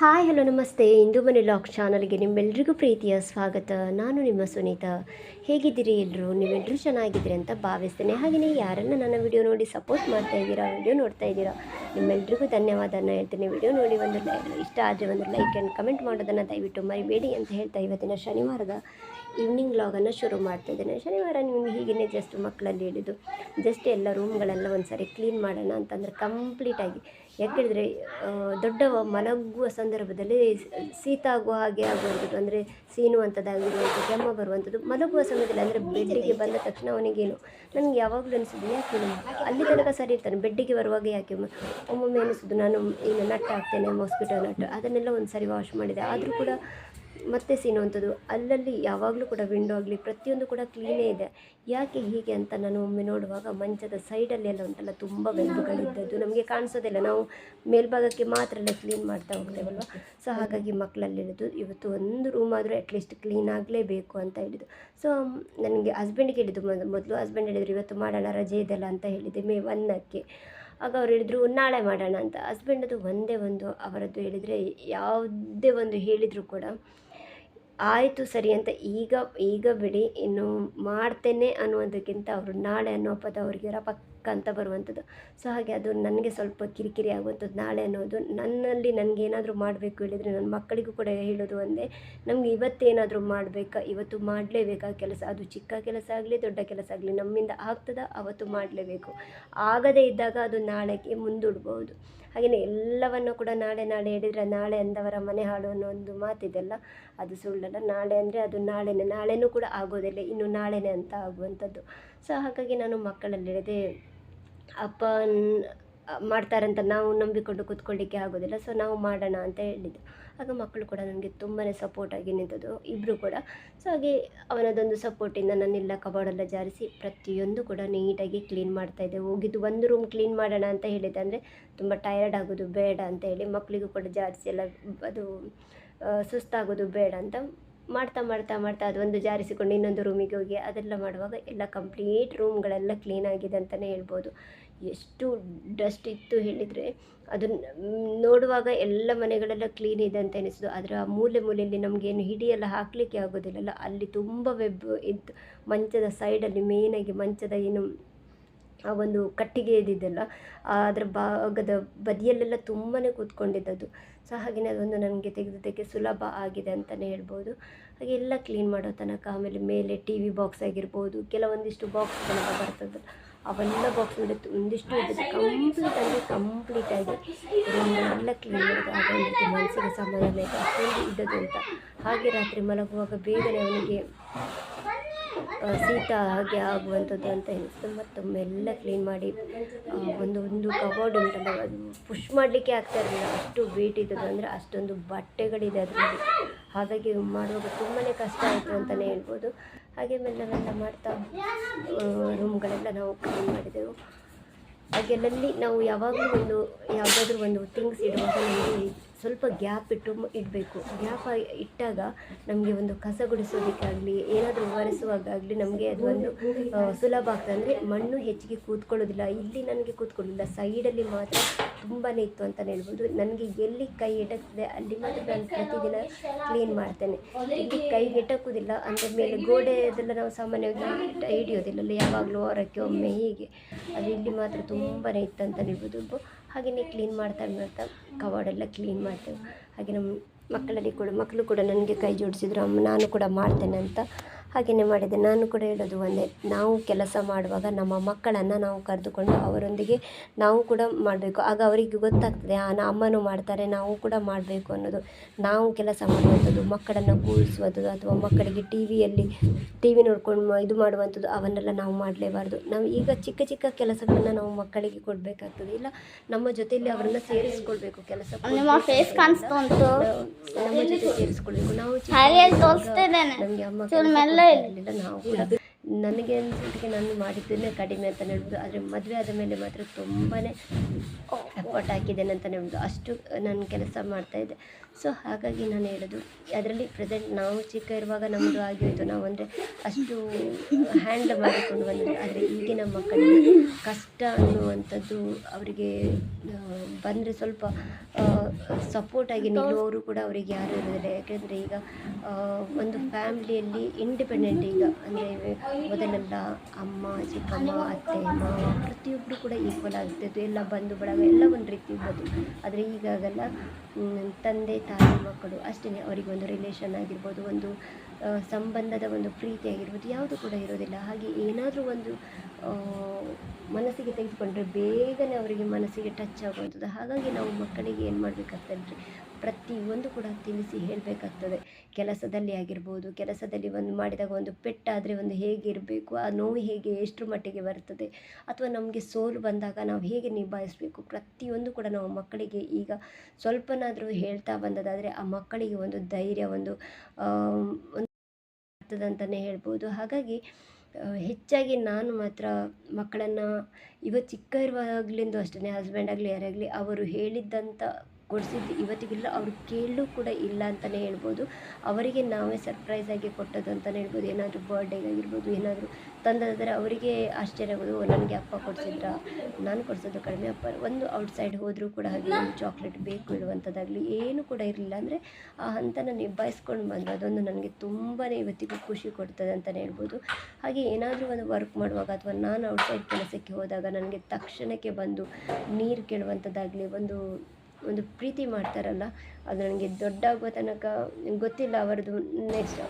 Hi, hello, ನಮಸ್ತೆ. ಇಂದು ಮನೆ lock ಚಾನಲ್ಗೆ ನಿಮ್ಮೆಲ್ರಿಗೂ ಪ್ರೀತಿಯ ಸ್ವಾಗತ. ನಾನು ನಿಮ್ಮ ಸುನೀತಾ. ಹೇಗಿದ್ದೀರಿ ಎಲ್ಲರೂ? ನೀವೆಲ್ಲರೂ ಚೆನ್ನಾಗಿದ್ದೀರಿ ಅಂತ ಭಾವಿಸ್ತೇನೆ. ಹಾಗೆಯೇ ಯಾರನ್ನು ನನ್ನ ವಿಡಿಯೋ ನೋಡಿ ಸಪೋರ್ಟ್ ಮಾಡ್ತಾ ಇದ್ದೀರಾ, ವಿಡಿಯೋ ನೋಡ್ತಾ ಇದ್ದೀರಾ, ನಿಮ್ಮೆಲ್ರಿಗೂ ಧನ್ಯವಾದನ ಹೇಳ್ತೀನಿ. ವಿಡಿಯೋ ನೋಡಿ ಒಂದು ಲೈಕ್ ಇಷ್ಟ ಆದರೆ ಒಂದು ಲೈಕ್ ಆ್ಯಂಡ್ ಕಮೆಂಟ್ ಮಾಡೋದನ್ನು ದಯವಿಟ್ಟು ಮರಿಬೇಡಿ ಅಂತ ಹೇಳ್ತಾ ಇವತ್ತಿನ ಶನಿವಾರದ ಈವ್ನಿಂಗ್ ವ್ಲಾಗನ್ನು ಶುರು ಮಾಡ್ತಾ ಇದ್ದೇನೆ. ಶನಿವಾರ ನಿಮಗೆ ಹೀಗೇ ಜಸ್ಟ್ ಮಕ್ಕಳಲ್ಲಿ ಹೇಳಿದ್ದು ಜಸ್ಟ್ ಎಲ್ಲ ರೂಮ್ಗಳೆಲ್ಲ ಒಂದು ಸಾರಿ ಕ್ಲೀನ್ ಮಾಡೋಣ ಅಂತಂದರೆ ಕಂಪ್ಲೀಟಾಗಿ ಯಾಕೆಳಿದ್ರೆ ದೊಡ್ಡವ ಮಲಗುವ ಸಂದರ್ಭದಲ್ಲಿ ಶೀತ ಆಗುವ ಹಾಗೆ ಆಗುವಂಥದ್ದು, ಅಂದರೆ ಸೀನುವಂಥದ್ದಾಗಿರುವಂಥದ್ದು, ಕೆಮ್ಮ ಬರುವಂಥದ್ದು, ಮಲಗುವ ಸಮಯದಲ್ಲಿ ಅಂದರೆ ಬೆಡ್ಡಿಗೆ ಬಂದ ತಕ್ಷಣ ಅವನಿಗೇನು, ನನಗೆ ಯಾವಾಗಲೂ ಅನಿಸಿದ್ದು ಯಾಕೆ ಅಲ್ಲಿ ತನಕ ಸರಿ ಇರ್ತಾನೆ, ಬೆಡ್ಡಿಗೆ ಬರುವಾಗ ಯಾಕೆ? ಒಮ್ಮೊಮ್ಮೆ ಅನಿಸಿದ್ದು ನಾನು ಏನು ನಟ್ಟು ಹಾಕ್ತೇನೆ ಮಾಸ್ಕಿಟೋ ನಟ್ಟು ಅದನ್ನೆಲ್ಲ ಒಂದು ಸಾರಿ ವಾಶ್ ಮಾಡಿದೆ. ಆದರೂ ಕೂಡ ಮತ್ತೆ ಸೀನುವಂಥದ್ದು. ಅಲ್ಲಲ್ಲಿ ಯಾವಾಗಲೂ ಕೂಡ ವಿಂಡೋ ಆಗಲಿ, ಪ್ರತಿಯೊಂದು ಕೂಡ ಕ್ಲೀನೇ ಇದೆ. ಯಾಕೆ ಹೀಗೆ ಅಂತ ನಾನು ಒಮ್ಮೆ ನೋಡುವಾಗ ಮಂಚದ ಸೈಡಲ್ಲಿ ಎಲ್ಲ ಉಂಟಲ್ಲ, ತುಂಬ ಬೆಂದುಗಳಿದ್ದದ್ದು ನಮಗೆ ಕಾಣಿಸೋದಿಲ್ಲ. ನಾವು ಮೇಲ್ಭಾಗಕ್ಕೆ ಮಾತ್ರ ಎಲ್ಲ ಕ್ಲೀನ್ ಮಾಡ್ತಾ ಹೋಗ್ತೇವಲ್ವ? ಸೊ, ಹಾಗಾಗಿ ಮಕ್ಕಳಲ್ಲಿ ಹೇಳಿದ್ದು ಇವತ್ತು ಒಂದು ರೂಮ್ ಆದರೂ ಅಟ್ಲೀಸ್ಟ್ ಕ್ಲೀನ್ ಆಗಲೇಬೇಕು ಅಂತ ಹೇಳಿದ್ದು. ಸೊ, ನನಗೆ ಹಸ್ಬೆಂಡ್ಗೆ ಹೇಳಿದ್ದು ಮೊದ, ಮೊದಲು ಹಸ್ಬೆಂಡ್ ಹೇಳಿದ್ರು, ಇವತ್ತು ಮಾಡೋಣ, ರಜೆ ಇದೆಲ್ಲ ಅಂತ ಹೇಳಿದೆ ಮೇ ಒನ್ನಕ್ಕೆ ಆಗ ಅವ್ರು ಹೇಳಿದರು, ನಾಳೆ ಮಾಡೋಣ ಅಂತ. ಹಸ್ಬೆಂಡದು ಒಂದೇ ಒಂದು ಅವರದ್ದು ಹೇಳಿದರೆ, ಯಾವುದೇ ಒಂದು ಹೇಳಿದರೂ ಕೂಡ ಆಯಿತು ಸರಿ ಅಂತ ಈಗ ಈಗ ಬಿಡಿ, ಇನ್ನು ಮಾಡ್ತೇನೆ ಅನ್ನುವುದಕ್ಕಿಂತ ಅವರು ನಾಳೆ ಅನ್ನೋ ಪದ ಅವರಿಗೆ ಪಕ್ಕ ಅಂತ ಬರುವಂಥದ್ದು. ಸೊ ಹಾಗೆ ಅದು ನನಗೆ ಸ್ವಲ್ಪ ಕಿರಿಕಿರಿ ಆಗುವಂಥದ್ದು ನಾಳೆ ಅನ್ನೋದು ನನ್ನಲ್ಲಿ ನನಗೆ ಏನಾದರೂ ಮಾಡಬೇಕು ಹೇಳಿದರೆ ನನ್ನ ಮಕ್ಕಳಿಗೂ ಕೂಡ ಹೇಳೋದು ಒಂದೇ. ನಮಗೆ ಇವತ್ತೇನಾದರೂ ಮಾಡಬೇಕಾ? ಇವತ್ತು ಮಾಡಲೇಬೇಕಾ ಕೆಲಸ? ಅದು ಚಿಕ್ಕ ಕೆಲಸ ಆಗಲಿ, ದೊಡ್ಡ ಕೆಲಸ ಆಗಲಿ, ನಮ್ಮಿಂದ ಆಗ್ತದ? ಅವತ್ತು ಮಾಡಲೇಬೇಕು. ಆಗದೇ ಇದ್ದಾಗ ಅದು ನಾಳೆಗೆ ಮುಂದೂಡ್ಬೋದು. ಹಾಗೆಯೇ ಎಲ್ಲವನ್ನು ಕೂಡ ನಾಳೆ ನಾಳೆ ಹೇಳಿದರೆ ನಾಳೆ ಅಂದವರ ಮನೆ ಹಾಳು ಅನ್ನೋ ಒಂದು ಮಾತಿದೆಲ್ಲ ಅದು ಸುಳ್ಳಲ್ಲ. ನಾಳೆ ಅಂದರೆ ಅದು ನಾಳೆನೇ. ನಾಳೆನೂ ಕೂಡ ಆಗೋದಿಲ್ಲ, ಇನ್ನು ನಾಳೆನೇ ಅಂತ ಆಗುವಂಥದ್ದು. ಸೊ ಹಾಗಾಗಿ ನಾನು ಮಕ್ಕಳಲ್ಲಿ ಹೇಳಿದೆ, ಅಪ್ಪ ಮಾಡ್ತಾರಂತ ನಾವು ನಂಬಿಕೊಂಡು ಕೂತ್ಕೊಳ್ಳಿಕ್ಕೆ ಆಗೋದಿಲ್ಲ. ಸೊ ನಾವು ಮಾಡೋಣ ಅಂತ ಹೇಳಿದ್ದು. ಆಗ ಮಕ್ಕಳು ಕೂಡ ನನಗೆ ತುಂಬಾ ಸಪೋರ್ಟಾಗಿ ನಿಂತದ್ದು ಇಬ್ಬರು ಕೂಡ. ಸೊ ಹಾಗೆ ಅವನದೊಂದು ಸಪೋರ್ಟಿಂದ ನನ್ನೆಲ್ಲ ಕಬೋರ್ಡೆಲ್ಲ ಜಾರಿಸಿ ಪ್ರತಿಯೊಂದು ಕೂಡ ನೀಟಾಗಿ ಕ್ಲೀನ್ ಮಾಡ್ತಾಯಿದ್ದೆ ಹೋಗಿದ್ದು ಒಂದು ರೂಮ್ ಕ್ಲೀನ್ ಮಾಡೋಣ ಅಂತ ಹೇಳಿದ್ದೆ. ಅಂದರೆ ತುಂಬ ಟಯರ್ಡ್ ಆಗೋದು ಬೇಡ ಅಂತ ಹೇಳಿ ಮಕ್ಕಳಿಗೂ ಕೂಡ ಜಾರಿಸಿ ಎಲ್ಲ ಅದು ಸುಸ್ತಾಗೋದು ಬೇಡ ಅಂತ ಮಾಡ್ತಾ ಮಾಡ್ತಾ ಮಾಡ್ತಾ ಅದೊಂದು ಜಾರಿಸಿಕೊಂಡು ಇನ್ನೊಂದು ರೂಮಿಗೆ ಹೋಗಿ ಅದೆಲ್ಲ ಮಾಡುವಾಗ ಎಲ್ಲ ಕಂಪ್ಲೀಟ್ ರೂಮ್ಗಳೆಲ್ಲ ಕ್ಲೀನ್ ಆಗಿದೆ ಅಂತಲೇ ಹೇಳ್ಬೋದು. ಎಷ್ಟು ಡಸ್ಟ್ ಇತ್ತು ಹೇಳಿದರೆ ಅದನ್ನು ನೋಡುವಾಗ ಎಲ್ಲ ಮನೆಗಳೆಲ್ಲ ಕ್ಲೀನ್ ಇದೆ ಅಂತ ಅನಿಸಿತು. ಆದರೆ ಆ ಮೂಲೆ ಮೂಲೆಯಲ್ಲಿ ನಮಗೇನು ಹಿಡಿಯೆಲ್ಲ ಹಾಕಲಿಕ್ಕೆ ಆಗೋದಿಲ್ಲಲ್ಲ. ಅಲ್ಲಿ ತುಂಬ ವೆಬ್ ಇತ್ತು ಮಂಚದ ಸೈಡಲ್ಲಿ ಮೇಯ್ನಾಗಿ ಮಂಚದ ಏನು ಆ ಒಂದು ಕಟ್ಟಿಗೆ ಇದ್ದಿದ್ದಲ್ಲ ಅದರ ಭಾಗದ ಬದಿಯಲ್ಲೆಲ್ಲ ತುಂಬಾ ಕೂತ್ಕೊಂಡಿದ್ದದು ಸೊ ಹಾಗೆಯೇ ಅದೊಂದು ನನಗೆ ತೆಗೆದಕ್ಕೆ ಸುಲಭ ಆಗಿದೆ ಅಂತಲೇ ಹೇಳ್ಬೋದು. ಹಾಗೆ ಎಲ್ಲ ಕ್ಲೀನ್ ಮಾಡೋ ತನಕ ಆಮೇಲೆ ಮೇಲೆ ಟಿ ವಿ ಬಾಕ್ಸ್ ಆಗಿರ್ಬೋದು, ಕೆಲವೊಂದಿಷ್ಟು ಬಾಕ್ಸ್ಗಳೆಲ್ಲ ಅವೆಲ್ಲ ಬಾಕ್ಸ್ ಬಿಡುತ್ತೆ ಒಂದಿಷ್ಟು ಕಂಪ್ಲೀಟ್ ಆಗಿ ಕಂಪ್ಲೀಟಾಗಿ ರೂಮ್ಗಳೆಲ್ಲ ಕ್ಲೀನ್ ಮಾಡೋದು ಆಗ ಮನಸ್ಸಿಗೆ ಸಮಾಧಾನ ಆಯಿತು ಅಷ್ಟೊಂದು ಇದ್ದದ್ದು ಅಂತ. ಹಾಗೆ ರಾತ್ರಿ ಮಲಗುವಾಗ ಬೇಗನೆ ಅವನಿಗೆ ಶೀತ ಹಾಗೆ ಆಗುವಂಥದ್ದು ಅಂತ ಎನಿಸ್ತು ತುಂಬ ಎಲ್ಲ ಕ್ಲೀನ್ ಮಾಡಿ ಒಂದು ಒಂದು ಕಬೋರ್ಡ್ ಉಂಟಲ್ಲ, ಅದು ಪುಷ್ ಮಾಡಲಿಕ್ಕೆ ಆಗ್ತಾ ಇರಲಿಲ್ಲ. ಅಷ್ಟು ವೇಟ್ ಇದ್ದದ್ದು ಅಂದರೆ ಅಷ್ಟೊಂದು ಬಟ್ಟೆಗಳಿದೆ ಅದರಲ್ಲಿ. ಹಾಗಾಗಿ ಮಾಡುವಾಗ ತುಂಬಾ ಕಷ್ಟ ಆಯಿತು ಅಂತಲೇ ಹೇಳ್ಬೋದು. ಹಾಗೆ ಮೆಲ್ಲ ಮೆಲ್ಲ ಮಾಡ್ತಾ ರೂಮ್ಗಳೆಲ್ಲ ನಾವು ಕ್ಲೀನ್ ಮಾಡಿದೆವು. ಹಾಗೆಲ್ಲಲ್ಲಿ ನಾವು ಯಾವಾಗಲೂ ಒಂದು, ಯಾವುದಾದ್ರೂ ಒಂದು ಥಿಂಗ್ಸ್ ಇಡುವಾಗ ನಮಗೆ ಸ್ವಲ್ಪ ಗ್ಯಾಪ್ ಇಟ್ಟು ಇಡಬೇಕು. ಗ್ಯಾಪ್ ಇಟ್ಟಾಗ ನಮಗೆ ಒಂದು ಕಸ ಗುಡಿಸೋದಕ್ಕಾಗಲಿ, ಏನಾದರೂ ಒರೆಸುವಾಗಲಿ ನಮಗೆ ಅದು ಒಂದು ಸುಲಭ ಆಗ್ತದೆ. ಅಂದರೆ ಮಣ್ಣು ಹೆಚ್ಚಿಗೆ ಕೂತ್ಕೊಳ್ಳೋದಿಲ್ಲ. ಇಲ್ಲಿ ನನಗೆ ಕೂತ್ಕೊಳ್ಳೋದಿಲ್ಲ. ಸೈಡಲ್ಲಿ ಮಾತ್ರ ತುಂಬಾ ಇತ್ತು ಅಂತ ಹೇಳ್ಬೋದು. ನನಗೆ ಎಲ್ಲಿ ಕೈ ಎಟಕ್ತದೆ ಅಲ್ಲಿ ಮಾತ್ರ ನಾನು ಪ್ರತಿದಿನ ಕ್ಲೀನ್ ಮಾಡ್ತೇನೆ. ಇಲ್ಲಿ ಕೈ ಎಟಕುವುದಿಲ್ಲ ಅಂದರೆ ಮೇಲೆ ಗೋಡೆ ಅದೆಲ್ಲ ನಾವು ಸಾಮಾನ್ಯವಾಗಿ ಹಿಡಿಯೋದಿಲ್ಲ ಹಿಡಿಯೋದಿಲ್ಲ ಯಾವಾಗಲೂ ವಾರಕ್ಕೆ ಒಮ್ಮೆ ಹೀಗೆ. ಅದು ಇಲ್ಲಿ ಮಾತ್ರ ತುಂಬಾ ಇತ್ತು ಅಂತ ಹೇಳ್ಬೋದು. ಹಾಗೆಯೇ ಕ್ಲೀನ್ ಮಾಡ್ತಾ ಮಾಡ್ತಾ ಕವಾಡೆಲ್ಲ ಕ್ಲೀನ್ ಮಾಡ್ತೇವೆ. ಹಾಗೆ ನಮ್ಮ ಮಕ್ಕಳಲ್ಲಿ ಕೂಡ, ಮಕ್ಕಳು ಕೂಡ ನನಗೆ ಕೈ ಜೋಡಿಸಿದ್ರು, ಅಮ್ಮ ನಾನು ಕೂಡ ಮಾಡ್ತೇನೆ ಅಂತ ಹಾಗೆಯೇ ಮಾಡಿದೆ. ನಾನು ಕೂಡ ಹೇಳೋದು ಒಂದೇ. ನಾವು ಕೆಲಸ ಮಾಡುವಾಗ ನಮ್ಮ ಮಕ್ಕಳನ್ನು ನಾವು ಕರೆದುಕೊಂಡು ಅವರೊಂದಿಗೆ ನಾವು ಕೂಡ ಮಾಡಬೇಕು. ಆಗ ಅವರಿಗೆ ಗೊತ್ತಾಗ್ತದೆ ಆ ನಾ ಅಮ್ಮನೂ ಮಾಡ್ತಾರೆ ನಾವು ಕೂಡ ಮಾಡಬೇಕು ಅನ್ನೋದು. ನಾವು ಕೆಲಸ ಮಾಡುವಂಥದ್ದು ಮಕ್ಕಳನ್ನು ಕೂರಿಸುವಂಥದ್ದು ಅಥವಾ ಮಕ್ಕಳಿಗೆ ಟಿ ವಿಯಲ್ಲಿ ಟಿ ವಿ ನೋಡ್ಕೊಂಡು ಇದು ಮಾಡುವಂಥದ್ದು ಅವನ್ನೆಲ್ಲ ನಾವು ಮಾಡಲೇಬಾರ್ದು. ನಾವು ಈಗ ಚಿಕ್ಕ ಚಿಕ್ಕ ಕೆಲಸಗಳನ್ನು ನಾವು ಮಕ್ಕಳಿಗೆ ಕೊಡಬೇಕಾಗ್ತದೆ. ಇಲ್ಲ ನಮ್ಮ ಜೊತೆಯಲ್ಲಿ ಅವರನ್ನು ಸೇರಿಸ್ಕೊಳ್ಬೇಕು ಕೆಲಸ ನಿಮ್ಮ ಜೊತೆ ಸೇರಿಸ್ಕೊಳ್ಬೇಕು. ನಾವು ನಮಗೆ ಅಮ್ಮ ಚೂರು ಕೆಲಸ ಮೆಲ್ಲ ಕೊಡ್ತಾ ಇರು. ಇರ್ಲಿಲ್ಲ ನಾವು ಕೂಡ ನನಗೆ ಅನ್ಸೋದಕ್ಕೆ ನಾನು ಮಾಡಿದ್ದನ್ನೇ ಕಡಿಮೆ ಅಂತಲೇ ಹೇಳ್ಬೋದು ಆದರೆ ಮದುವೆ ಆದ ಮೇಲೆ ಮಾತ್ರ ತುಂಬಾ ಎಫರ್ಟ್ ಹಾಕಿದ್ದೇನೆ ಅಂತಲೇ ಹೇಳ್ಬೋದು ಅಷ್ಟು ನಾನು ಕೆಲಸ ಮಾಡ್ತಾಯಿದ್ದೆ ಸೊ ಹಾಗಾಗಿ ನಾನು ಹೇಳೋದು, ಅದರಲ್ಲಿ ಪ್ರೆಸೆಂಟ್ ನಾವು ಚಿಕ್ಕ ಇರುವಾಗ ನಮ್ಮದು ಆಗಿತ್ತು ನಾವು ಅಂದರೆ ಅಷ್ಟು ಹ್ಯಾಂಡಲ್ ಮಾಡಿಕೊಂಡು ಬಂದಿದ್ದೆ, ಆದರೆ ಈಗಿನ ಮಕ್ಕಳಿಗೆ ಕಷ್ಟ ಅನ್ನುವಂಥದ್ದು ಅವರಿಗೆ ಬಂದರೆ ಸ್ವಲ್ಪ ಸಪೋರ್ಟಾಗಿ ನಿಲ್ಲುವವರು ಕೂಡ ಅವರಿಗೆ ಯಾರು ಇರೋದಿಲ್ಲ. ಯಾಕೆಂದರೆ ಈಗ ಒಂದು ಫ್ಯಾಮಿಲಿಯಲ್ಲಿ ಇಂಡಿಪೆಂಡೆಂಟ್ ಈಗ, ಅಂದರೆ ಮೊದಲೆಲ್ಲ ಅಮ್ಮ ಚಿಕ್ಕಮ್ಮ ಅತ್ತೆ ಮಾವ ಪ್ರತಿಯೊಬ್ಬರು ಕೂಡ ಈಕ್ವಲ್ ಆಗ್ತಿತ್ತು ಎಲ್ಲ ಬಂಧು ಬಳಗ ಎಲ್ಲ ಒಂದು ರೀತಿ ಇರ್ಬೋದು ಆದರೆ ಈಗಾಗಲ್ಲ ತಂದೆ ತಾಯಿ ಮಕ್ಕಳು ಅಷ್ಟೇ ಅವರಿಗೊಂದು ರಿಲೇಷನ್ ಆಗಿರ್ಬೋದು ಒಂದು ಸಂಬಂಧದ ಒಂದು ಪ್ರೀತಿ ಆಗಿರ್ಬೋದು ಯಾವುದು ಕೂಡ ಇರೋದಿಲ್ಲ. ಹಾಗೆ ಏನಾದರೂ ಒಂದು ಮನಸ್ಸಿಗೆ ತೆಗೆದುಕೊಂಡ್ರೆ ಬೇಗನೆ ಅವರಿಗೆ ಮನಸ್ಸಿಗೆ ಟಚ್ ಆಗುವಂಥದ್ದು. ಹಾಗಾಗಿ ನಾವು ಮಕ್ಕಳಿಗೆ ಏನು ಮಾಡಬೇಕಾಗ್ತದೆ ಪ್ರತಿಯೊಂದು ಕೂಡ ತಿಳಿಸಿ ಹೇಳಬೇಕಾಗ್ತದೆ. ಕೆಲಸದಲ್ಲಿ ಆಗಿರ್ಬೋದು, ಕೆಲಸದಲ್ಲಿ ಒಂದು ಮಾಡಿದಾಗ ಒಂದು ಪೆಟ್ಟಾದರೆ ಒಂದು ಹೇಗಿರಬೇಕು ಆ ನೋವು ಹೇಗೆ ಎಷ್ಟರ ಮಟ್ಟಿಗೆ ಬರ್ತದೆ, ಅಥವಾ ನಮಗೆ ಸೋಲು ಬಂದಾಗ ನಾವು ಹೇಗೆ ನಿಭಾಯಿಸಬೇಕು, ಪ್ರತಿಯೊಂದು ಕೂಡ ನಾವು ಮಕ್ಕಳಿಗೆ ಈಗ ಸ್ವಲ್ಪನಾದರೂ ಹೇಳ್ತಾ ಬಂದದಾದರೆ ಆ ಮಕ್ಕಳಿಗೆ ಒಂದು ಧೈರ್ಯ, ಒಂದು ಅಂತಲೇ ಹೇಳ್ಬೋದು. ಹಾಗಾಗಿ ಹೆಚ್ಚಾಗಿ ನಾನು ಮಾತ್ರ ಮಕ್ಕಳನ್ನು ಇವತ್ತು ಚಿಕ್ಕ ಇರುವಾಗಲಿಂದು ಅಷ್ಟೇ ಹಸ್ಬೆಂಡ್ ಆಗಲಿ, ಯಾರಾಗಲಿ, ಅವರು ಹೇಳಿದ್ದಂಥ ಕೊಡಿಸಿದ್ದು ಇವತ್ತಿಗಿಲ್ಲ ಅವರು ಕೇಳಲು ಕೂಡ ಇಲ್ಲ ಅಂತಲೇ ಹೇಳ್ಬೋದು. ಅವರಿಗೆ ನಾವೇ ಸರ್ಪ್ರೈಸ್ ಆಗಿ ಕೊಟ್ಟದ್ದು ಅಂತಲೇ ಹೇಳ್ಬೋದು. ಏನಾದರೂ ಬರ್ಡೇಗಾಗಿರ್ಬೋದು ಏನಾದರೂ ತಂದಾದರೆ ಅವರಿಗೆ ಆಶ್ಚರ್ಯ ಆಗೋದು "ಓ, ನನಗೆ ಅಪ್ಪ ಕೊಡಿಸಿದ್ರ ನಾನು ಕೊಡಿಸೋದು ಕಡಿಮೆ ಅಪ್ಪ ಒಂದು ಔಟ್ಸೈಡ್ ಹೋದರೂ ಕೂಡ ಹಾಗೆ ಒಂದು ಚಾಕ್ಲೇಟ್ ಬೇಕು ಇಡುವಂಥದ್ದಾಗಲಿ ಏನು ಕೂಡ ಇರಲಿಲ್ಲ. ಅಂದರೆ ಆ ಹಂತನ ನಿಭಾಯಿಸ್ಕೊಂಡು ಬಂದರು. ಅದೊಂದು ನನಗೆ ತುಂಬಾ ಇವತ್ತಿಗೂ ಖುಷಿ ಕೊಡ್ತದೆ ಅಂತಲೇ ಹೇಳ್ಬೋದು. ಹಾಗೆ ಏನಾದರೂ ಒಂದು ವರ್ಕ್ ಮಾಡುವಾಗ ಅಥವಾ ನಾನು ಔಟ್ಸೈಡ್ ಕೆಲಸಕ್ಕೆ ಹೋದಾಗ ನನಗೆ ತಕ್ಷಣಕ್ಕೆ ಬಂದು ನೀರು ಕೇಳುವಂಥದ್ದಾಗಲಿ ಒಂದು ಒಂದು ಪ್ರೀತಿ ಮಾಡ್ತಾರಲ್ಲ, ಅದು ನನಗೆ ದೊಡ್ಡ ತನಕ ಗೊತ್ತಿಲ್ಲ ಅವರದ್ದು ನೆಕ್ಸ್ಟ್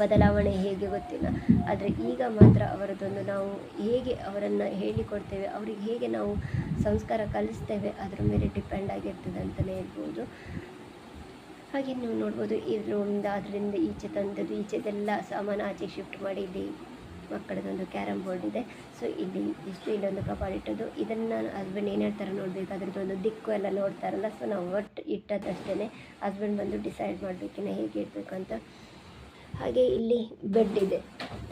ಬದಲಾವಣೆ ಹೇಗೆ ಗೊತ್ತಿಲ್ಲ. ಆದರೆ ಈಗ ಮಾತ್ರ ಅವರದೊಂದು ನಾವು ಹೇಗೆ ಅವರನ್ನು ಹೇಳಿಕೊಡ್ತೇವೆ, ಅವ್ರಿಗೆ ಹೇಗೆ ನಾವು ಸಂಸ್ಕಾರ ಕಲಿಸ್ತೇವೆ, ಅದರ ಮೇಲೆ ಡಿಪೆಂಡ್ ಆಗಿರ್ತದೆ ಅಂತಲೇ ಹೇಳ್ಬೋದು. ಹಾಗೆ ನೀವು ನೋಡ್ಬೋದು ಇದರಿಂದ ಅದರಿಂದ ಈಚೆ ತಂದದ್ದು, ಈಚೆದೆಲ್ಲ ಸಾಮಾನು ಆಚೆ ಶಿಫ್ಟ್ ಮಾಡಿ ಮಕ್ಕಳದೊಂದು ಕ್ಯಾರಮ್ ಬೋರ್ಡ್ ಇದೆ. ಸೊ ಇಲ್ಲಿ ಇಷ್ಟು ಇಲ್ಲೊಂದು ಕಪಾಟ್ ಇಟ್ಟದ್ದು. ಇದನ್ನು ನಾನು ಹಸ್ಬೆಂಡ್ ಏನು ಹೇಳ್ತಾರೆ ನೋಡಬೇಕು. ಅದ್ರದ್ದು ಒಂದು ದಿಕ್ಕು ಎಲ್ಲ ನೋಡ್ತಾರಲ್ಲ ಸೊ ನಾವು ಒಟ್ಟು ಇಟ್ಟದ್ದಷ್ಟೇ ಹಸ್ಬೆಂಡ್ ಬಂದು ಡಿಸೈಡ್ ಮಾಡಬೇಕಿನ್ನ ಹೇಗೆ ಇಡಬೇಕು ಅಂತ. ಹಾಗೆ ಇಲ್ಲಿ ಬೆಡ್ ಇದೆ.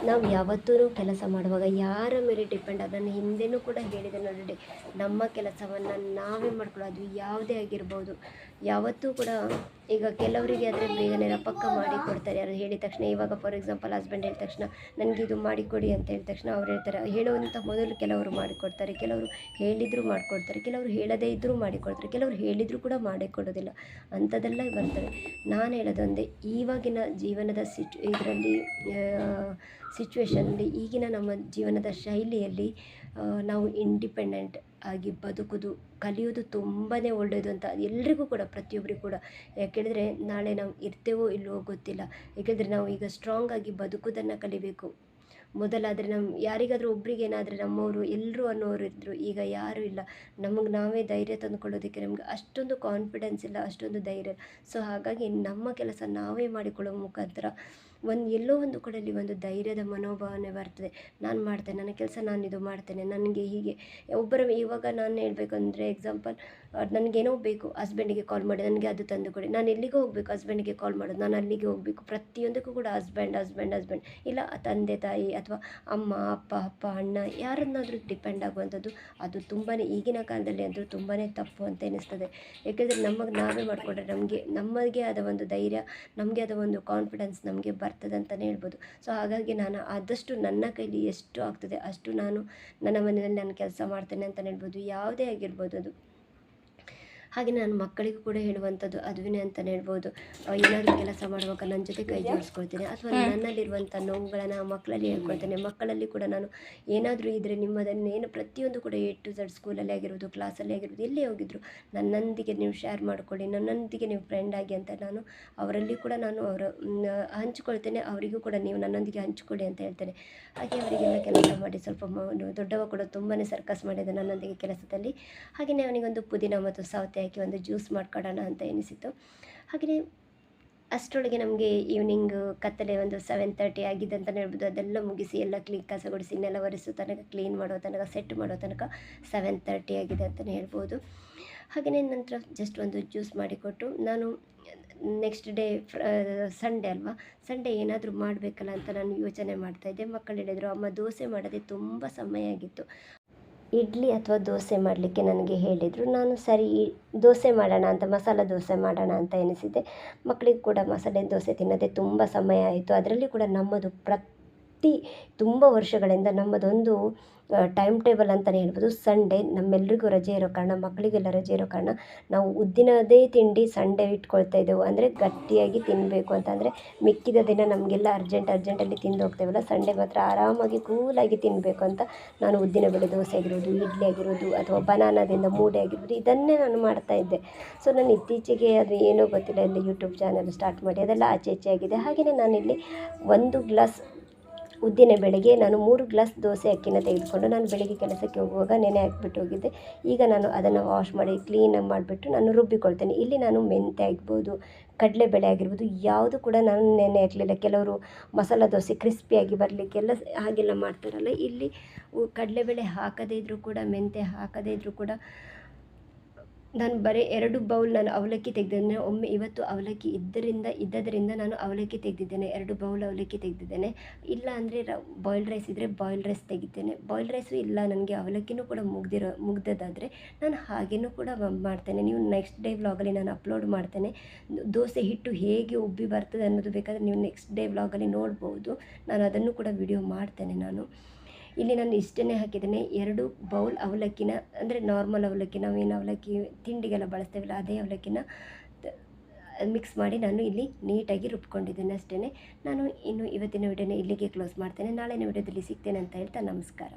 ನಾವು ಯಾವತ್ತೂ ಕೆಲಸ ಮಾಡುವಾಗ ಯಾರ ಮೇಲೆ ಡಿಪೆಂಡ್ ಅದನ್ನು ಹಿಂದೆನೂ ಕೂಡ ಹೇಳಿದೆ ನೋಡಿ ನಮ್ಮ ಕೆಲಸವನ್ನು ನಾವೇ ಮಾಡ್ಕೊಳ್ಳೋದು ಯಾವುದೇ ಆಗಿರ್ಬೋದು. ಯಾವತ್ತೂ ಕೂಡ ಈಗ ಕೆಲವರಿಗೆ ಆದರೆ ಬೇಗನೆ ಪಕ್ಕ ಮಾಡಿ ಕೊಡ್ತಾರೆ. ಯಾರು ಹೇಳಿದ ತಕ್ಷಣ, ಇವಾಗ ಫಾರ್ ಎಕ್ಸಾಂಪಲ್ ಹಸ್ಬೆಂಡ್ ಹೇಳಿದ ತಕ್ಷಣ, ನನಗೆ ಇದು ಮಾಡಿಕೊಡಿ ಅಂತ ಹೇಳಿದ ತಕ್ಷಣ ಅವ್ರು ಹೇಳ್ತಾರೆ. ಹೇಳುವಂಥ ಮೊದಲು ಕೆಲವರು ಮಾಡಿಕೊಡ್ತಾರೆ ಕೆಲವರು ಹೇಳಿದರೂ ಮಾಡಿಕೊಡ್ತಾರೆ ಕೆಲವರು ಹೇಳದೇ ಇದ್ದರೂ ಮಾಡಿಕೊಡ್ತಾರೆ ಕೆಲವರು ಹೇಳಿದರೂ ಕೂಡ ಮಾಡಿಕೊಡೋದಿಲ್ಲ ಅಂಥದ್ದೆಲ್ಲ ಬರ್ತಾರೆ ನಾನು ಹೇಳೋದೊಂದೇ ಈವಾಗಿನ ಜೀವನದ ಸಿಚು, ಇದರಲ್ಲಿ ಸಿಚುವೇಶನಲ್ಲಿ ಈಗಿನ ನಮ್ಮ ಜೀವನದ ಶೈಲಿಯಲ್ಲಿ ನಾವು ಇಂಡಿಪೆಂಡೆಂಟ್ ಆಗಿ ಬದುಕೋದು, ಕಲಿಯೋದು ತುಂಬಾ ಒಳ್ಳೆಯದು ಅಂತ ಎಲ್ರಿಗೂ ಕೂಡ ಪ್ರತಿಯೊಬ್ಬರಿಗೂ ಕೂಡ. ಯಾಕೆಂದರೆ ನಾಳೆ ನಾವು ಇರ್ತೇವೋ ಇಲ್ವೋ ಗೊತ್ತಿಲ್ಲ. ಯಾಕೆಂದರೆ ನಾವು ಈಗ ಸ್ಟ್ರಾಂಗ್ ಆಗಿ ಬದುಕೋದನ್ನು ಕಲಿಬೇಕು. ಮೊದಲಾದರೆ ನಮ್ಮ ಯಾರಿಗಾದರೂ ಒಬ್ರಿಗೆ ಏನಾದರೆ ನಮ್ಮವರು ಎಲ್ಲರೂ ಅನ್ನೋರು ಇದ್ದರು ಈಗ ಯಾರೂ ಇಲ್ಲ. ನಮಗೆ ನಾವೇ ಧೈರ್ಯ ತಂದುಕೊಳ್ಳೋದಕ್ಕೆ ನಮ್ಗೆ ಅಷ್ಟೊಂದು ಕಾನ್ಫಿಡೆನ್ಸ್ ಇಲ್ಲ, ಅಷ್ಟೊಂದು ಧೈರ್ಯ ಸೊ ಹಾಗಾಗಿ ನಮ್ಮ ಕೆಲಸ ನಾವೇ ಮಾಡಿಕೊಳ್ಳೋ ಮುಖಾಂತರ ಒಂದು ಎಲ್ಲೋ ಒಂದು ಕಡೆಯಲ್ಲಿ ಒಂದು ಧೈರ್ಯದ ಮನೋಭಾವನೆ ಬರ್ತದೆ. ನಾನು ಮಾಡ್ತೇನೆ, ನನ್ನ ಕೆಲಸ ನಾನು ಇದು ಮಾಡ್ತೇನೆ, ನನಗೆ ಹೀಗೆ. ಒಬ್ಬರ ಇವಾಗ ನಾನು ಹೇಳಬೇಕಂದ್ರೆ ಎಕ್ಸಾಂಪಲ್ ನನಗೇನೋ ಬೇಕು ಹಸ್ಬೆಂಡಿಗೆ ಕಾಲ್ ಮಾಡಿ, ನನಗೆ ಅದು ತಂದು ಕೊಡಿ. ನಾನು ಎಲ್ಲಿಗೆ ಹೋಗಬೇಕು ಹಸ್ಬೆಂಡಿಗೆ ಕಾಲ್ ಮಾಡೋದು. ನಾನು ಅಲ್ಲಿಗೆ ಹೋಗಬೇಕು. ಪ್ರತಿಯೊಂದಕ್ಕೂ ಕೂಡ ಹಸ್ಬೆಂಡ್ ಹಸ್ಬೆಂಡ್ ಹಸ್ಬೆಂಡ್ ಇಲ್ಲ, ತಂದೆ, ತಾಯಿ ಅಥವಾ ಅಮ್ಮ, ಅಪ್ಪ ಅಪ್ಪ, ಅಣ್ಣ, ಯಾರನ್ನಾದರೂ ಡಿಪೆಂಡ್ ಆಗುವಂಥದ್ದು, ಅದು ತುಂಬಾ ಈಗಿನ ಕಾಲದಲ್ಲಿ ಅಂದರೂ ತುಂಬಾ ತಪ್ಪು ಅಂತ ಎನಿಸ್ತದೆ. ಯಾಕೆಂದರೆ ನಮಗೆ ನಾವೇ ಮಾಡಿಕೊಂಡ್ರೆ ನಮಗೆ ನಮಗೆ ಆದ ಒಂದು ಧೈರ್ಯ, ನಮಗೆ ಆದ ಒಂದು ಕಾನ್ಫಿಡೆನ್ಸ್ ನಮಗೆ ಬರ್ತದೆ ಅಂತಲೇ ಹೇಳ್ಬೋದು. ಸೊ ಹಾಗಾಗಿ ನಾನು ಆದಷ್ಟು ನನ್ನ ಕೈಲಿ ಎಷ್ಟು ಆಗ್ತದೆ ಅಷ್ಟು ನಾನು ನನ್ನ ಮನೆಯಲ್ಲಿ ನಾನು ಕೆಲಸ ಮಾಡ್ತೇನೆ ಅಂತಲೇ ಹೇಳ್ಬೋದು. ಯಾವುದೇ ಆಗಿರ್ಬೋದು ಅದು. ಹಾಗೆ ನಾನು ಮಕ್ಕಳಿಗೂ ಕೂಡ ಹೇಳುವಂಥದ್ದು ಅದುವಿನೇ ಅಂತಲೇ ಹೇಳ್ಬೋದು. ಏನಾದರೂ ಕೆಲಸ ಮಾಡುವಾಗ ನನ್ನ ಜೊತೆ ಕೈ ಜೋಡಿಸ್ಕೊಳ್ತೇನೆ. ಅಥವಾ ನನ್ನಲ್ಲಿರುವಂಥ ನೋವುಗಳನ್ನು ಮಕ್ಕಳಲ್ಲಿ ಹೇಳ್ಕೊಳ್ತೇನೆ. ಮಕ್ಕಳಲ್ಲಿ ಕೂಡ ನಾನು ಏನಾದರೂ ಇದ್ದರೆ ನಿಮ್ಮದನ್ನು ಏನು ಪ್ರತಿಯೊಂದು ಕೂಡ ಎ ಟು ಝಡ್ ಸ್ಕೂಲಲ್ಲಿ ಆಗಿರೋದು ಕ್ಲಾಸಲ್ಲಿ ಆಗಿರ್ಬೋದು ಎಲ್ಲೇ ಹೋಗಿದ್ರು ನನ್ನೊಂದಿಗೆ ನೀವು ಶೇರ್ ಮಾಡಿಕೊಳ್ಳಿ. ನನ್ನೊಂದಿಗೆ ನೀವು ಫ್ರೆಂಡ್ ಆಗಿ ಅಂತ ನಾನು ಅವರಲ್ಲಿ ಕೂಡ ನಾನು ಅವರ ಹಂಚಿಕೊಳ್ತೇನೆ. ಅವರಿಗೂ ಕೂಡ ನೀವು ನನ್ನೊಂದಿಗೆ ಹಂಚಿಕೊಳ್ಳಿ ಅಂತ ಹೇಳ್ತೇನೆ. ಹಾಗೆ ಅವರಿಗೆಲ್ಲ ಕೆಲಸ ಮಾಡಿ ಸ್ವಲ್ಪ ದೊಡ್ಡವ ಕೂಡ ತುಂಬಾ ಸರ್ಕಸ್ ಮಾಡಿದ ನನ್ನೊಂದಿಗೆ ಕೆಲಸದಲ್ಲಿ. ಹಾಗೆಯೇ ಅವನಿಗೊಂದು ಪುದೀನ ಮತ್ತು ಸೌತೆ ಹಾಕಿ ಒಂದು ಜ್ಯೂಸ್ ಮಾಡ್ಕೊಡೋಣ ಅಂತ ಎನಿಸಿತು ಹಾಗೆಯೇ ಅಷ್ಟರೊಳಗೆ ನಮಗೆ ಈವ್ನಿಂಗ್ ಕತ್ತಲೆ ಒಂದು ಸೆವೆನ್ ತರ್ಟಿ ಆಗಿದೆ ಅಂತಲೇ ಹೇಳ್ಬೋದು. ಅದೆಲ್ಲ ಮುಗಿಸಿ ಎಲ್ಲ ಕ್ಲೀನ್ ಕಸ ಗುಡಿಸಿ ನೆಲ ಒರೆಸೋ ತನಕ ಕ್ಲೀನ್ ಮಾಡೋ ತನಕ ಸೆಟ್ ಮಾಡೋ ತನಕ ಸೆವೆನ್ ತರ್ಟಿ ಆಗಿದೆ ಅಂತಲೇ ಹೇಳ್ಬೋದು. ಹಾಗೆಯೇ ನಂತರ ಜಸ್ಟ್ ಒಂದು ಜ್ಯೂಸ್ ಮಾಡಿಕೊಟ್ಟು ನಾನು ನೆಕ್ಸ್ಟ್ ಡೇ ಸಂಡೇ ಅಲ್ವಾ? ಸಂಡೇ ಏನಾದರೂ ಮಾಡಬೇಕಲ್ಲ ಅಂತ ನಾನು ಯೋಚನೆ ಮಾಡ್ತಾಯಿದ್ದೆ ಮಕ್ಕಳು ಹೇಳಿದರು, ಅಮ್ಮ, ದೋಸೆ ಮಾಡೋದೇ ತುಂಬ ಸಮಯ ಆಗಿತ್ತು. ಇಡ್ಲಿ ಅಥವಾ ದೋಸೆ ಮಾಡಲಿಕ್ಕೆ ನನಗೆ ಹೇಳಿದರು. ನಾನು ಸರಿ ದೋಸೆ ಮಾಡೋಣ ಅಂತ, ಮಸಾಲೆ ದೋಸೆ ಮಾಡೋಣ ಅಂತ ಎನಿಸಿದೆ ಮಕ್ಕಳಿಗೆ ಕೂಡ ಮಸಾಲೆ ದೋಸೆ ತಿನ್ನೋದೇ ತುಂಬ ಸಮಯ ಆಯಿತು. ಅದರಲ್ಲಿ ಕೂಡ ನಮ್ಮದು ಪ್ರತಿ ತುಂಬ ವರ್ಷಗಳಿಂದ ನಮ್ಮದೊಂದು ಟೈಮ್ ಟೇಬಲ್ ಅಂತಲೇ ಹೇಳ್ಬೋದು. ಸಂಡೇ ನಮ್ಮೆಲ್ರಿಗೂ ರಜೆ ಇರೋ ಕಾರಣ ಮಕ್ಕಳಿಗೆಲ್ಲ ರಜೆ ಇರೋ ಕಾರಣ ನಾವು ಉದ್ದಿನದೇ ತಿಂಡಿ ಸಂಡೇ ಇಟ್ಕೊಳ್ತಾ ಇದ್ದೆವು. ಅಂದರೆ ಗಟ್ಟಿಯಾಗಿ ತಿನ್ನಬೇಕು ಅಂತ. ಅಂದರೆ ಮಿಕ್ಕಿದ ದಿನ ನಮಗೆಲ್ಲ ಅರ್ಜೆಂಟ್ ಅರ್ಜೆಂಟಲ್ಲಿ ತಿಂದು ಹೋಗ್ತೇವಲ್ಲ. ಸಂಡೇ ಮಾತ್ರ ಆರಾಮಾಗಿ ಕೂಲಾಗಿ ತಿನ್ನಬೇಕು ಅಂತ ನಾನು ಉದ್ದಿನ ಬೇಳೆ ದೋಸೆ ಆಗಿರೋದು ಇಡ್ಲಿ ಆಗಿರೋದು ಅಥವಾ ಬನಾನದಿಂದ ಮೂಡೆ ಆಗಿರ್ಬೋದು, ಇದನ್ನೇ ನಾನು ಮಾಡ್ತಾ ಇದ್ದೆ. ಸೊ ನಾನು ಇತ್ತೀಚೆಗೆ ಅದು ಏನೋ ಗೊತ್ತಿಲ್ಲ, ಇಲ್ಲಿ ಯೂಟ್ಯೂಬ್ ಚಾನಲ್ ಸ್ಟಾರ್ಟ್ ಮಾಡಿ ಅದೆಲ್ಲ ಆಚೆ ಈಚೆ ಆಗಿದೆ. ಹಾಗೆಯೇ ನಾನಿಲ್ಲಿ ಒಂದು ಗ್ಲಾಸ್ ಉದ್ದಿನ ಬೆಳಗ್ಗೆ ನಾನು ಮೂರು ಗ್ಲಾಸ್ ದೋಸೆ ಅಕ್ಕಿನ ತೆಗೆದುಕೊಂಡು ನಾನು ಬೆಳಗ್ಗೆ ಕೆಲಸಕ್ಕೆ ಹೋಗುವಾಗ ನೆನೆ ಹಾಕ್ಬಿಟ್ಟು ಹೋಗಿದ್ದೆ. ಈಗ ನಾನು ಅದನ್ನು ವಾಶ್ ಮಾಡಿ ಕ್ಲೀನಾಗಿ ಮಾಡಿಬಿಟ್ಟು ನಾನು ರುಬ್ಬಿಕೊಳ್ತೇನೆ. ಇಲ್ಲಿ ನಾನು ಮೆಂತೆ ಆಗ್ಬೋದು ಕಡಲೆಬೇಳೆ ಆಗಿರ್ಬೋದು, ಯಾವುದು ಕೂಡ ನಾನು ನೆನೆ ಹಾಕಲಿಲ್ಲ. ಕೆಲವರು ಮಸಾಲ ದೋಸೆ ಕ್ರಿಸ್ಪಿಯಾಗಿ ಬರಲಿಕ್ಕೆಲ್ಲ ಹಾಗೆಲ್ಲ ಮಾಡ್ತಾರಲ್ಲ, ಇಲ್ಲಿ ಕಡಲೆಬೇಳೆ ಹಾಕದೇ ಇದ್ದರೂ ಕೂಡ ಮೆಂತೆ ಹಾಕದೇ ಇದ್ದರೂ ಕೂಡ ನಾನು ಬರೀ ಎರಡು ಬೌಲ್ ನಾನು ಅವಲಕ್ಕಿ ತೆಗೆದಿದ್ದೇನೆ. ಒಮ್ಮೆ ಇವತ್ತು ಅವಲಕ್ಕಿ ಇದ್ದರಿಂದ, ಇದ್ದದರಿಂದ ನಾನು ಅವಲಕ್ಕಿ ತೆಗೆದಿದ್ದೇನೆ. ಎರಡು ಬೌಲ್ ಅವಲಕ್ಕಿ ತೆಗೆದಿದ್ದೇನೆ. ಇಲ್ಲ ಅಂದರೆ ರ ಬಾಯ್ಲ್ಡ್ ರೈಸ್ ಇದ್ದರೆ ಬಾಯ್ಲ್ಡ್ ರೈಸ್ ತೆಗಿತೇನೆ. ಬಾಯ್ಲ್ಡ್ ರೈಸು ಇಲ್ಲ, ನನಗೆ ಅವಲಕ್ಕಿನೂ ಕೂಡ ಮುಗ್ದಿರೋ, ಮುಗ್ದದಾದರೆ ನಾನು ಹಾಗೇನೂ ಕೂಡ ಮಾಡ್ತೇನೆ. ನೀವು ನೆಕ್ಸ್ಟ್ ಡೇ ವ್ಲಾಗಲ್ಲಿ ನಾನು ಅಪ್ಲೋಡ್ ಮಾಡ್ತೇನೆ. ದೋಸೆ ಹಿಟ್ಟು ಹೇಗೆ ಉಬ್ಬಿ ಬರ್ತದೆ ಅನ್ನೋದು ಬೇಕಾದರೆ ನೀವು ನೆಕ್ಸ್ಟ್ ಡೇ ವ್ಲಾಗಲ್ಲಿ ನೋಡ್ಬೋದು. ನಾನು ಅದನ್ನು ಕೂಡ ವಿಡಿಯೋ ಮಾಡ್ತೇನೆ ನಾನು. ಇಲ್ಲಿ ನಾನು ಇಷ್ಟನ್ನೇ ಹಾಕಿದ್ದೇನೆ. ಎರಡು ಬೌಲ್ ಅವಲಕ್ಕಿನ, ಅಂದರೆ ನಾರ್ಮಲ್ ಅವಲಕ್ಕಿ, ನಾವೇನು ಅವಲಕ್ಕಿ ತಿಂಡಿಗೆಲ್ಲ ಬಳಸ್ತೇವಲ್ಲ, ಅದೇ ಅವಲಕ್ಕಿನ ಮಿಕ್ಸ್ ಮಾಡಿ ನಾನು ಇಲ್ಲಿ ನೀಟಾಗಿ ರುಬ್ಕೊಂಡಿದ್ದೇನೆ ಅಷ್ಟೇ ನಾನು ಇನ್ನು ಇವತ್ತಿನ ವಿಡಿಯೋನ ಇಲ್ಲಿಗೆ ಕ್ಲೋಸ್ ಮಾಡ್ತೇನೆ. ನಾಳಿನ ವಿಡಿಯೋದಲ್ಲಿ ಸಿಗ್ತೇನೆ ಅಂತ ಹೇಳ್ತಾ ನಮಸ್ಕಾರ.